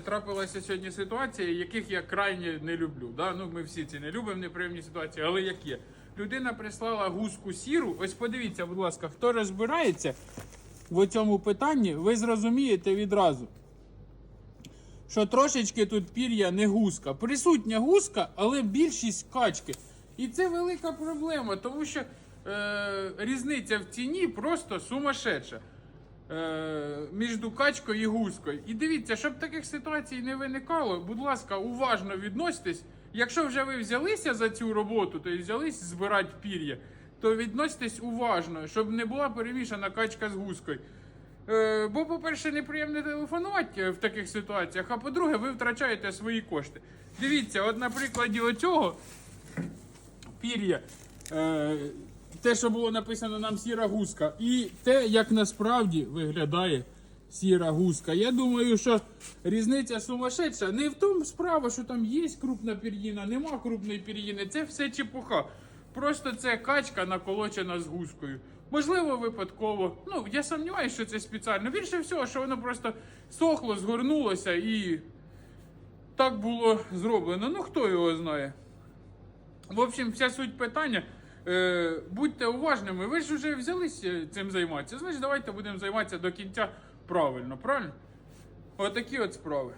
Трапилася сьогодні ситуація, яких я крайне не люблю. Да? Ну, ми всі ці не любимо неприємні ситуації, але як є. Людина прислала гуску сіру. Ось подивіться, будь ласка, хто розбирається в цьому питанні, ви зрозумієте відразу, що трошечки тут пір'я не гуска. Присутня гуска, але більшість качки. І це велика проблема, тому що е, різниця в ціні просто сумасшедша е, між качкою і гускою. І дивіться, щоб таких ситуацій не виникало, будь ласка, уважно відноситесь. Якщо вже ви взялися за цю роботу, то і взялись збирати пір'я, то відноситесь уважно, щоб не була перемішана качка з гускою. Е, бо, по-перше, неприємно телефонувати в таких ситуаціях, а по-друге, ви втрачаєте свої кошти. Дивіться, от на прикладі оцього пір'я. Е, те, що було написано нам сіра гуска, і те, як насправді виглядає сіра гуска. Я думаю, що різниця сумасшедша. Не в тому справа, що там є крупна пір'їна, нема крупної пір'їни. Це все чепуха. Просто це качка наколочена з гускою. Можливо, випадково. Ну, я сумніваюся, що це спеціально. Більше всього, що воно просто сохло, згорнулося і так було зроблено. Ну, хто його знає. В общем, вся суть питання. Е, будьте уважними, ви ж вже взялися цим займатися. Значить, давайте будемо займатися до кінця правильно, правильно? Отакі от справи.